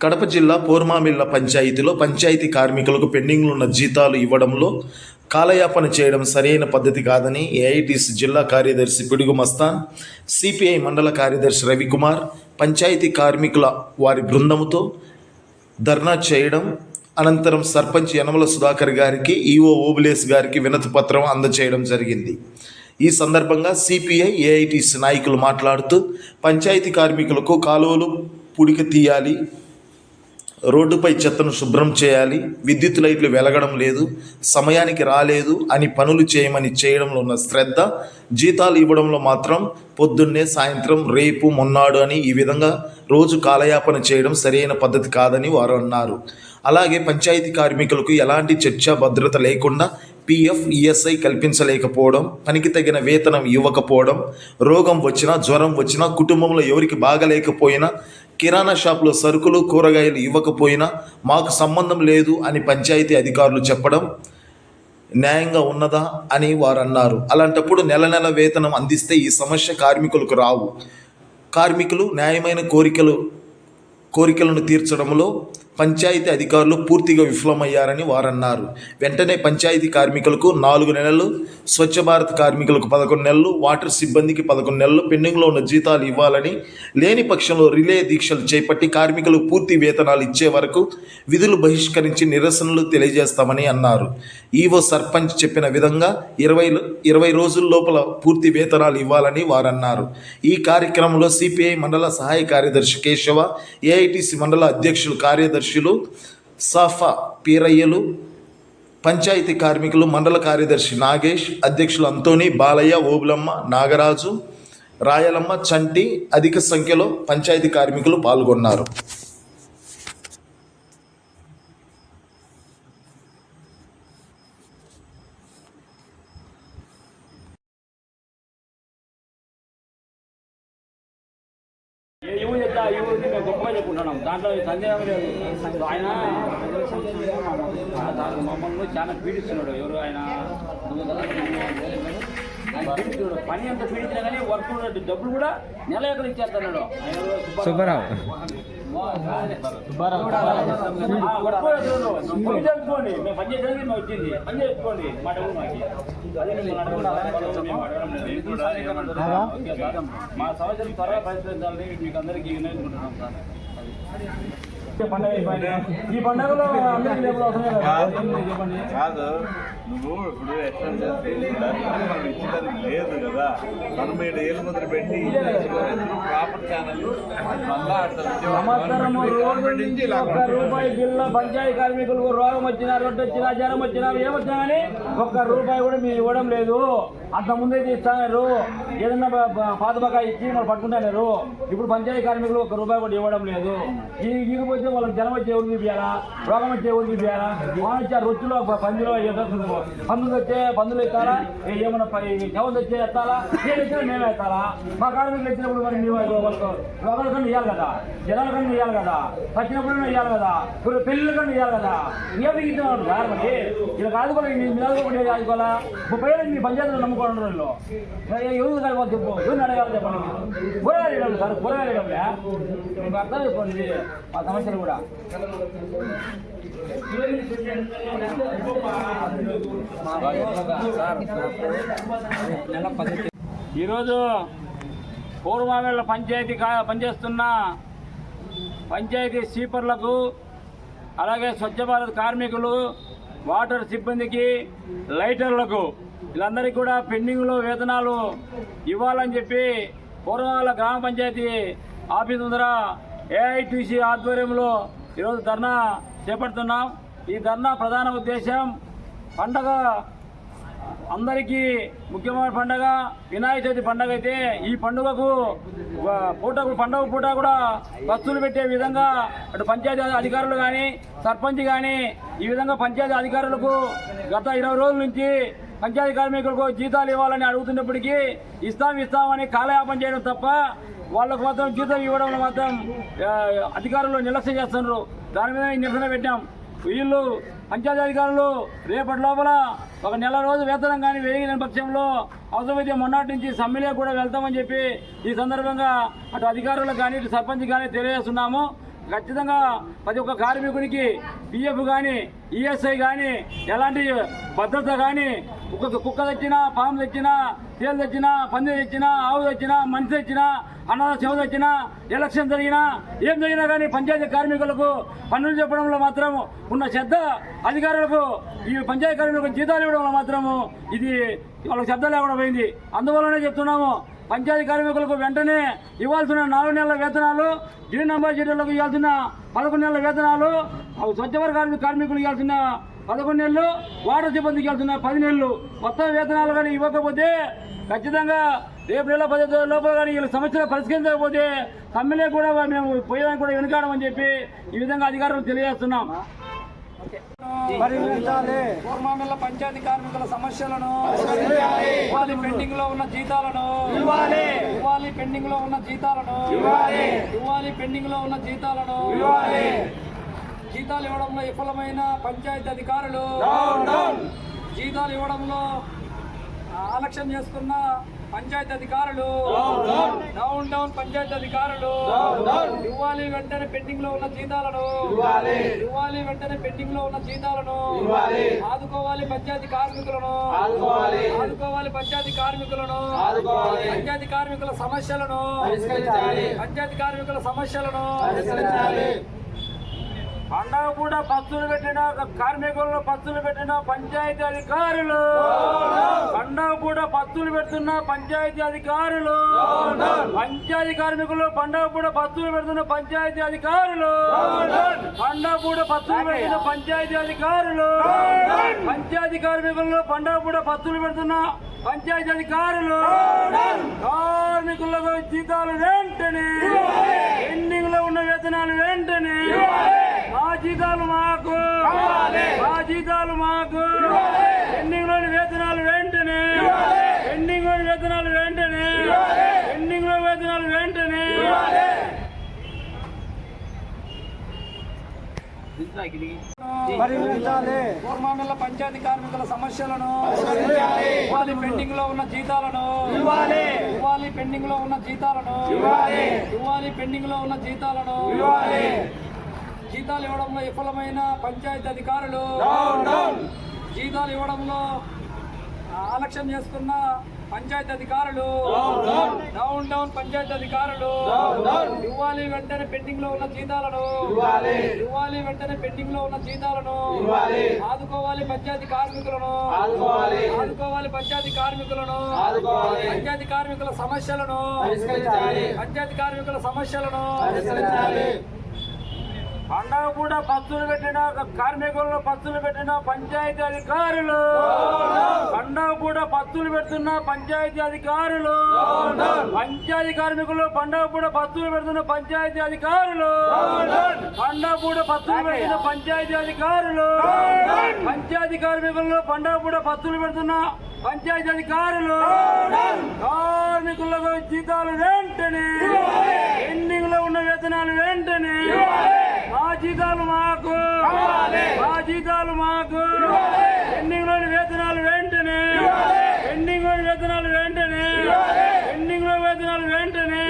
కడప జిల్లా పోర్మామిల్ల పంచాయతీలో పంచాయతీ కార్మికులకు పెండింగ్లో ఉన్న జీతాలు ఇవ్వడంలో కాలయాపన చేయడం సరైన పద్ధతి కాదని ఏఐటిసి జిల్లా కార్యదర్శి పిడుగు మస్తాన్ సిపిఐ మండల కార్యదర్శి రవికుమార్ పంచాయతీ కార్మికుల వారి బృందముతో ధర్నా చేయడం అనంతరం సర్పంచ్ యనమల సుధాకర్ గారికి ఈఓ ఓబులేస్ గారికి వినతి పత్రం అందచేయడం జరిగింది. ఈ సందర్భంగా సిపిఐ ఏఐటిసి నాయకులు మాట్లాడుతూ పంచాయతీ కార్మికులకు కాలువలు పుడిక తీయాలి రోడ్డుపై చెత్తను శుభ్రం చేయాలి విద్యుత్ లైట్లు వెలగడం లేదు సమయానికి రాలేదు అని పనులు చేయమని చేయడంలో ఉన్న శ్రద్ధ జీతాలు ఇవ్వడంలో మాత్రం పొద్దున్నే సాయంత్రం రేపు మొన్నాడు అని ఈ విధంగా రోజు కాలయాపన చేయడం సరైన పద్ధతి కాదని వారు అన్నారు. అలాగే పంచాయతీ కార్మికులకు ఎలాంటి చర్చ భద్రత లేకుండా పిఎఫ్ ఈఎస్ఐ కల్పించలేకపోవడం పనికి తగిన వేతనం ఇవ్వకపోవడం రోగం వచ్చినా జ్వరం వచ్చినా కుటుంబంలో ఎవరికి బాగలేకపోయినా కిరాణా షాప్లో సరుకులు కూరగాయలు ఇవ్వకపోయినా మాకు సంబంధం లేదు అని పంచాయతీ అధికారులు చెప్పడం న్యాయంగా ఉన్నదా అని వారు అన్నారు అలాంటప్పుడు నెల నెల వేతనం అందిస్తే ఈ సమస్య కార్మికులకు రావు. కార్మికులు న్యాయమైన కోరికలు కోరికలను తీర్చడంలో పంచాయతీ అధికారులు పూర్తిగా విఫలమయ్యారని వారన్నారు. వెంటనే పంచాయతీ కార్మికులకు నాలుగు నెలలు స్వచ్ఛ భారత్ కార్మికులకు పదకొండు నెలలు వాటర్ సిబ్బందికి పదకొండు నెలలు పెండింగ్లో ఉన్న జీతాలు ఇవ్వాలని లేని పక్షంలో రిలే దీక్షలు చేపట్టి కార్మికులకు పూర్తి వేతనాలు ఇచ్చే వరకు విధులు బహిష్కరించి నిరసనలు తెలియజేస్తామని అన్నారు. ఈవో సర్పంచ్ చెప్పిన విధంగా ఇరవై ఇరవై రోజుల లోపల పూర్తి వేతనాలు ఇవ్వాలని వారన్నారు. ఈ కార్యక్రమంలో సిపిఐ మండల సహాయ కార్యదర్శి కేశవ ఏఐటిసి మండల అధ్యక్షులు కార్యదర్శులు సాఫా పీరయ్యలు పంచాయతీ కార్మికులు మండల కార్యదర్శి నాగేష్ అధ్యక్షులు అంతోని బాలయ్య ఓబులమ్మ నాగరాజు రాయలమ్మ చంటి అధిక సంఖ్యలో పంచాయతీ కార్మికులు పాల్గొన్నారు. ఏ యువ మేము గొప్పగా చెప్పుకుంటున్నాం. దాంట్లో సందేహం లేదు ఆయన దాని మమ్మల్ని చాలా పీడిస్తున్నాడు. ఎవరు ఆయన పని ఎంత పీడించినా కానీ వర్క్ కూడా డబ్బులు కూడా నెల ఎక్కడ ఇచ్చేస్తాడు సుబ్బారావు. చేసుకోండి మేము పని చేసేది మేము వచ్చింది పని చేసుకోండి మా డబ్బులు మా సమస్యలు త్వరగా పరిష్కరించాలని మీకు అందరికీ సార్ ఈ పండుగలో అందరికీ నువ్వు ఇప్పుడు ఎట్లా చేస్తే మనం ఇచ్చడానికి లేదు కదా. మనం ఏడు ఏళ్ళు మొదలు పెట్టి ప్రాపర్ ఛానల్ రూపాయి బిల్ల పంచాయతీ కార్మికులకు రోగం వచ్చినా రొట్టె వచ్చినా జ్వరం వచ్చినా ఏమొచ్చినా కానీ ఒక్క రూపాయి కూడా మీరు ఇవ్వడం లేదు. అంత ముందైతే ఇస్తాను ఏదన్నా పాత బకాయి ఇచ్చి వాళ్ళు పట్టుకుంటారు ఇప్పుడు పంచాయతీ కార్మికులు ఒక్క రూపాయి కూడా ఇవ్వడం లేదు. ఈ ఈగిపోతే వాళ్ళకి జ్వరం వచ్చే ఎవరు తీపియాలా రోగం వచ్చే ఎవరు తీపియాలా వాన వచ్చే రొచ్చులో పందిలో ఏదో పందులు వచ్చే పందులు ఎత్తాలా? ఏ- ఏమన్నా ఎవరు వచ్చే ఎత్తాలా? ఏది వచ్చినా మేమే ఎత్తాలా? మా కార్మికులు వచ్చినప్పుడు మరి మేము వాళ్ళకు రోగాల ఇవ్వాలి కదా? జనాలకన్నా ఇవ్వాలి కదా? వచ్చినప్పుడు ఇవ్వాలి కదా? ఇప్పుడు పెళ్ళిళ్ళ ఇవ్వాలి కదా? ఏమి ఇస్తున్నాడు సార్ మరి. ఇలా కాదుకోవాలి మీ మీద కూడా ఆదుకోవాలా ముప్పై ఏళ్ళు మీ పంచాయతీలు నమ్ముకోవడం రోజుల్లో. ఎవరు కాదు చెప్పు? ఎవరిని అడగాలి చెప్పండి కూరగాయలు ఇవ్వాలి సార్ కూరగాయలు ఇవ్వలే మీకు అర్థం చేసుకోండి మా సమస్యలు కూడా. ఈరోజు పూర్వమేళ్ళ పంచాయతీ కా పనిచేస్తున్న పంచాయతీ స్వీపర్లకు అలాగే స్వచ్ఛ భారత్ కార్మికులు వాటర్ సిబ్బందికి లైటర్లకు వీళ్ళందరికీ కూడా పెండింగ్లో వేతనాలు ఇవ్వాలని చెప్పి పూర్వమాల గ్రామ పంచాయతీ ఆఫీస్ ముందర ఏఐటీసీ ఆధ్వర్యంలో ఈరోజు ధర్నా చేపడుతున్నాం. ఈ ధర్నా ప్రధాన ఉద్దేశం పండగ అందరికీ ముఖ్యమైన పండగ వినాయక చవితి పండగ అయితే ఈ పండుగకు పూట పండుగ పూట కూడా ఖర్చులు పెట్టే విధంగా అటు పంచాయతీ అధికారులు కానీ సర్పంచ్ కానీ ఈ విధంగా పంచాయతీ అధికారులకు గత ఇరవై రోజుల నుంచి పంచాయతీ కార్మికులకు జీతాలు ఇవ్వాలని అడుగుతున్నప్పటికీ ఇస్తాం ఇస్తామని కాలయాపన చేయడం తప్ప వాళ్ళకు మాత్రం జీతం ఇవ్వడంలో మాత్రం అధికారులు నిర్లక్ష్యం చేస్తున్నారు. దాని మీద నిరసన పెట్టాం. వీళ్ళు పంచాయతీ అధికారులు రేపటి లోపల ఒక నెల రోజు వేతనం కానీ వేయని పక్షంలో అవసరమైతే మొన్నటి నుంచి సమ్మెలో కూడా వెళ్తామని చెప్పి ఈ సందర్భంగా అటు అధికారులకు కానీ ఇటు సర్పంచ్ కానీ తెలియజేస్తున్నాము. ఖచ్చితంగా ప్రతి ఒక్క కార్మికునికి పిఎఫ్ కానీ ఈఎస్ఐ కానీ ఎలాంటి భద్రత కానీ కుక్క కుక్క తెచ్చినా పాము తెచ్చినా తేలు తెచ్చినా పంది తెచ్చినా ఆవు తెచ్చినా మనిషి తెచ్చినా అన్నద శివ తెచ్చినా ఎలక్షన్ జరిగినా ఏం జరిగినా కానీ పంచాయతీ కార్మికులకు పన్నులు చెప్పడంలో మాత్రం ఉన్న శ్రద్ధ అధికారులకు ఈ పంచాయతీ కార్మికులకు జీతాలు ఇవ్వడంలో మాత్రము ఇది వాళ్ళకి శ్రద్ధ లేకుండా పోయింది. అందువల్లనే చెప్తున్నాము పంచాయతీ కార్మికులకు వెంటనే ఇవ్వాల్సిన నాలుగు నెలల వేతనాలు గ్రీన్ అంబాసిడర్లకు ఇవ్వాల్సిన పదకొండు నెలల వేతనాలు స్వచ్ఛవర కార్మిక కార్మికులు ఇవ్వాల్సిన పదకొండు నెలలు వాటర్ సిబ్బందికి వెళ్తున్న పది నెలలు. మొత్తం వేతనాలు కానీ ఇవ్వకపోతే ఖచ్చితంగా రేపు నెల పది లోపల కానీ వీళ్ళ సమస్యలు పరిష్కరించకపోతే సమ్మెలే కూడా మేము పోయేదానికి కూడా వెనుకాడమని చెప్పి ఈ విధంగా అధికారులు తెలియజేస్తున్నాం. పరిగణించాలి కూర్మామిల్ల పంచాయతీ కార్మికుల సమస్యలను ఇవ్వాలి పెండింగ్లో ఉన్న జీతాలను ఇవ్వాలి ఇవ్వాలి పెండింగ్లో ఉన్న జీతాలను ఇవ్వాలి ఇవ్వాలి పెండింగ్లో ఉన్న జీతాలను. ఇవ్వాలి జీతాలు ఇవ్వడంలో విఫలమైన పంచాయతీ అధికారులు. జీతాలు ఇవ్వడంలో ఆలక్ష్యం చేస్తున్న పంచాయతీ అధికారులు. డౌన్ డౌన్ పంచాయతీ అధికారులు. ఇవ్వాలి వెంటనే పెండింగ్లో ఉన్న జీతాలను. ఇవ్వాలి. వెంటనే పెండింగ్లో ఉన్న జీతాలను. ఆదుకోవాలి పంచాయతీ కార్మికులను. ఆదుకోవాలి. పంచాయతీ కార్మికులను. పంచాయతీ కార్మికుల సమస్యలను. పంచాయతీ కార్మికుల సమస్యలను. పండగ కూడా పత్తులు పెట్టిన కార్మికులను పత్తులు పెట్టిన పంచాయతీ అధికారులు. పండగ కూడా పత్తులు పెడుతున్న పంచాయతీ అధికారులు. పంచాయతీ కార్మికులు పండగ కూడా పత్తులు పెడుతున్న పంచాయతీ అధికారులు. పండగ కూడా పత్తులు పెడుతున్న పంచాయతీ అధికారులు. పంచాయతీ కార్మికులు పండగ కూడా పత్తులు పెడుతున్న పంచాయతీ అధికారులు. కార్మికులకు జీతాలు వెంటనే పెండింగ్లో ఉన్న వేతనాలు వెంటనే జీతాలు మాకు. జీతాలు మాకు. పెండింగ్లోని వేతనాలు వెంటనే. పెండింగ్లోని వేతనాలు వెంటనే. పెండింగ్లో వేతనాలు వెంటనే. కూర్మామిల్ల పంచాయతీ కార్మికుల సమస్యలను ఇవ్వాలి పెండింగ్లో ఉన్న జీతాలను ఇవ్వాలి. ఇవ్వాలి పెండింగ్లో ఉన్న జీతాలను ఇవ్వాలి. ఇవ్వాలి పెండింగ్లో ఉన్న జీతాలను ఇవ్వాలి. జీతాలు ఇవ్వడంలో విఫలమైన పంచాయతీ అధికారులు. జీతాలు ఇవ్వడంలో ఆలక్ష్యం చేస్తున్న పంచాయతీ అధికారులు. Down down. పంచాయతీ అధికారులు. ఇవ్వాలి వెంటనే పెండింగ్లో ఉన్న జీతాలను. ఇవ్వాలి. వెంటనే పెండింగ్లో ఉన్న జీతాలను. ఆదుకోవాలి పంచాయతీ కార్మికులను. ఆదుకోవాలి. పంచాయతీ కార్మికులను. పంచాయతీ కార్మికుల సమస్యలను. పంచాయతీ కార్మికుల సమస్యలను. పండగ కూడా పత్తులు పెట్టిన కార్మికులను పత్తులు పెట్టిన పంచాయతీ అధికారులు. పండగ కూడా పత్తులు పెడుతున్న పంచాయతీ అధికారులు. పంచాయతీ కార్మికులు పండగ కూడా పత్తులు పెడుతున్న పంచాయతీ అధికారులు. పండగ కూడా పత్తులు పెట్టిన పంచాయతీ అధికారులు. పంచాయతీ కార్మికులు పండగ కూడా పత్తులు పెడుతున్న పంచాయతీ అధికారులు. కార్మికులకు జీతాలు వెంటనే. పెండింగ్లో ఉన్న వేతనాలు వెంటనే. జీతాలు మాకు. జీతాలు మాకు. పెండింగ్లోని వేతనాలు వెంటనే. పెండింగ్లోని వేతనాలు వెంటనే. పెండింగ్లో వేతనాలు వెంటనే.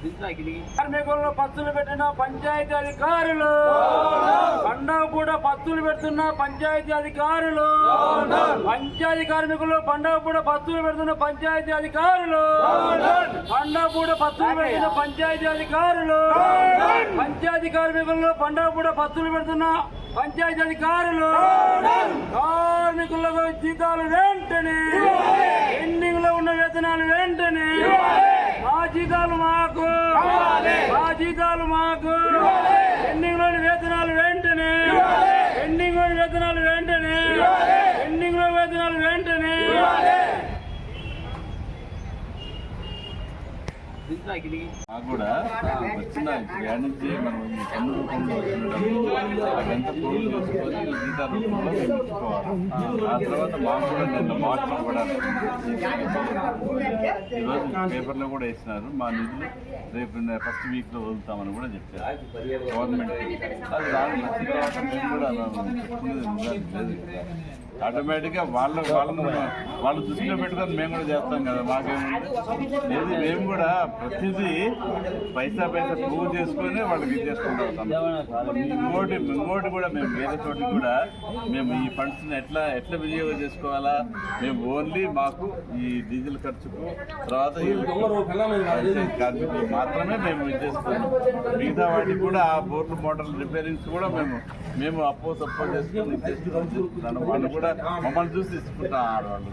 కార్మికులను పత్తులు పెట్టిన పంచాయతీ అధికారులు. పండగ కూడా పత్తులు పెడుతున్న పంచాయతీ అధికారులు. పంచాయతీ కార్మికులు పండగ కూడా పత్తులు పెడుతున్న పంచాయతీ అధికారులు. పండగ కూడా పత్తులు పెట్టిన పంచాయతీ అధికారులు. పంచాయతీ కార్మికులు పండగ కూడా పత్తులు పెడుతున్న పంచాయతీ అధికారులు. కార్మికులకు జీతాలు వెంటనే. ఎండింగ్లో ఉన్న వేతనాలు వెంటనే. మా జీతాలు మాకు మా జీతాలు మాకు పెండింగ్లోని వేతనాలు వెంటనే పెండింగ్లోని వేతనాలు వెంటనే పెండింగ్లో వేతనాలు వెంటనే నాకు కూడా వచ్చిన ఇప్పుడు నుంచి? మనం పన్ను రూపంలో అదంతా చేసుకొని రూపంలో ఆ తర్వాత మాకు కూడా నిన్న మార్చి కూడా ఈరోజు పేపర్లో కూడా వేసినారు. మా నిధులు రేపు ఫస్ట్ వీక్లో వదులుతామని కూడా చెప్పారు. గవర్నమెంట్ అది దాని నచ్చిన కూడా చెప్పుకునేది లేదు ఆటోమేటిక్గా వాళ్ళ వాళ్ళను వాళ్ళు దృష్టిలో పెట్టుకొని మేము కూడా చేస్తాం కదా మాకేముంది? లేదు మేము కూడా ప్రతిదీ పైసా పైసా ప్రూవ్ చేసుకొని వాళ్ళకి ఇది చేసుకుంటూ ఇంకోటి ఇంకోటి కూడా మేము వేరే చోటికి కూడా మేము ఈ ఫండ్స్ని ఎట్లా ఎట్లా వినియోగం చేసుకోవాలా? మేము ఓన్లీ మాకు ఈ డీజిల్ ఖర్చుకు తర్వాత ఖర్చుకు మాత్రమే మేము ఇది చేసుకున్నాం మిగతా వాటికి కూడా ఆ బోర్లు మోటార్లు రిపేరింగ్స్ కూడా మేము మేము అప్పో సప్పో చేసుకొని చేస్తున్నాం వాళ్ళు కూడా మమ్మల్ని చూసి తీసుకుంటాం ఆడవాళ్ళు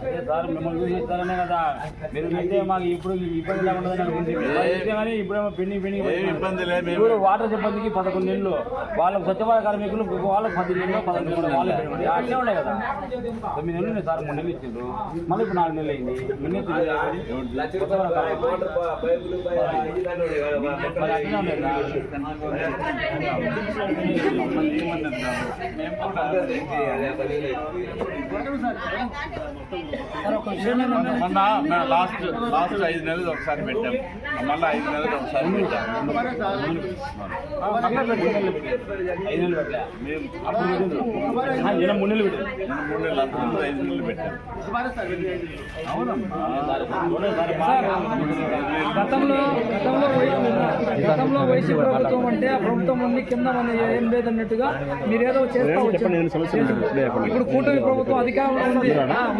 అదే సార్ మిమ్మల్ని చూసి ఇస్తారనే కదా. మీరు అయితే మాకు ఇప్పుడు ఇబ్బంది లేకుండా కానీ ఇప్పుడేమో పెండింగ్ పెండింగ్ ఏమి ఇబ్బంది లేదు మేము. ఇప్పుడు వాటర్ సిబ్బందికి పదకొండు నెలలు వాళ్ళకు స్వచ్ఛభారత కార్మికులు వాళ్ళకి పది నెలలు పదకొండు నెలలు వాళ్ళే అట్లే ఉండే కదా. తొమ్మిది నెలలు ఉన్నాయి సార్ మూడు నెలలు ఇచ్చిండ్రు. మళ్ళీ ఇప్పుడు నాలుగు నెలలు అయింది. మొన్న లాస్ట్ లాస్ట్ ఐదు నెలలు ఒకసారి పెట్టాం. మళ్ళీ ఐదు నెలలు ఒకసారి పెట్టాం. ఐదు నెలలు మూడు మూడు అంతకుముందు ఐదు నెలలు పెట్టాం అవునమ్మా. గతంలో గతంలో గతంలో వైసీ ప్రభుత్వం అంటే ఆ ప్రభుత్వం ఉంది కింద మన ఏం లేదన్నట్టుగా మీరేదో చేస్తా వచ్చారు. ఇప్పుడు కూటమి ప్రభుత్వం అధికారంలో ఉంది.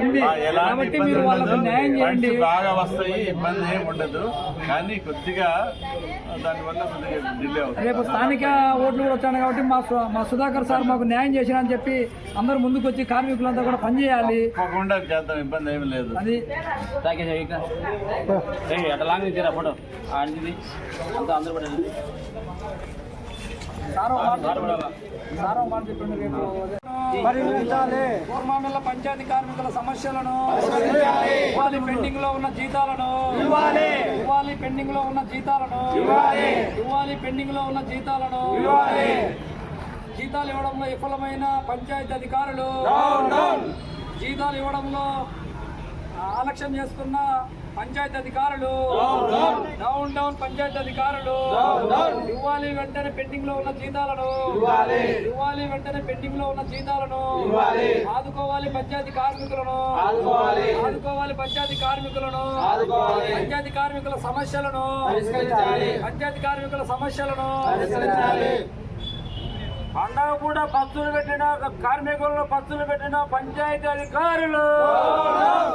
ఉంది? కాబట్టి మీరు వాళ్ళకు. న్యాయం చేయండి. బాగా వస్తాయి ఇబ్బంది ఏమి ఉండదు. కానీ కొద్దిగా దానివల్ల రేపు స్థానిక ఓట్లు కూడా వచ్చాను కాబట్టి మా మా సుధాకర్ సార్ మాకు న్యాయం చేసిన అని చెప్పి అందరు ముందుకు వచ్చి కార్మికులంతా కూడా పనిచేయాలి తప్పకుండా చేద్దాం ఇబ్బంది ఏమి లేదు. అది అట్లా లాంగ్ తీరా ఫోటో. ఆంటీది అంతా అందరూ పరిగణించాలి పంచాయతీ కార్మికుల సమస్యలను ఇవ్వాలి పెండింగ్లో ఉన్న జీతాలను ఇవ్వాలి ఇవ్వాలి పెండింగ్లో ఉన్న జీతాలను ఇవ్వాలి ఇవ్వాలి పెండింగ్లో ఉన్న జీతాలను ఇవ్వాలి జీతాలు ఇవ్వడంలో విఫలమైన పంచాయతీ అధికారులు జీతాలు ఇవ్వడంలో ఆలక్ష్యం చేస్తున్న పంచాయతీ అధికారులు డౌన్ డౌన్ పంచాయతీ అధికారులు ఇవ్వాలి వెంటనే పెండింగ్లో ఉన్న జీతాలను ఇవ్వాలి. వెంటనే పెండింగ్లో ఉన్న జీతాలను ఆదుకోవాలి పంచాయతీ కార్మికులను ఆదుకోవాలి. పంచాయతీ కార్మికులను పంచాయతీ కార్మికుల సమస్యలను పంచాయతీ కార్మికుల సమస్యలను పండగ కూడా పచ్చులు పెట్టిన కార్మికులను పత్తులు పెట్టిన పంచాయతీ అధికారులు.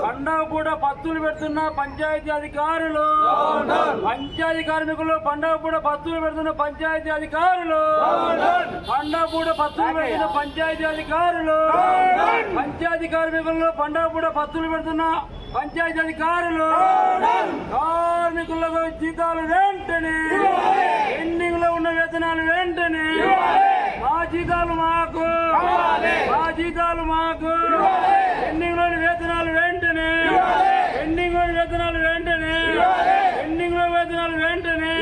పండగ కూడా పచ్చులు పెడుతున్న పంచాయతీ అధికారులు. పంచాయతీ కార్మికులు పండగ కూడా పచ్చులు పెడుతున్న పంచాయతీ అధికారులు. పండగ కూడా పత్తులు పెట్టిన పంచాయతీ అధికారులు. పంచాయతీ కార్మికులు పండగ కూడా పత్తులు పెడుతున్న పంచాయతీ అధికారులు. కార్మికులకు జీతాలు వెంటనే. ఎండింగ్లో ఉన్న వేతనాలు జీతాలు మాకు. జీతాలు మాకు. పెండింగ్లోని వేతనాలు వెంటనే. పెండింగ్లోని వేతనాలు వెంటనే. పెండింగ్లో వేతనాలు వెంటనే.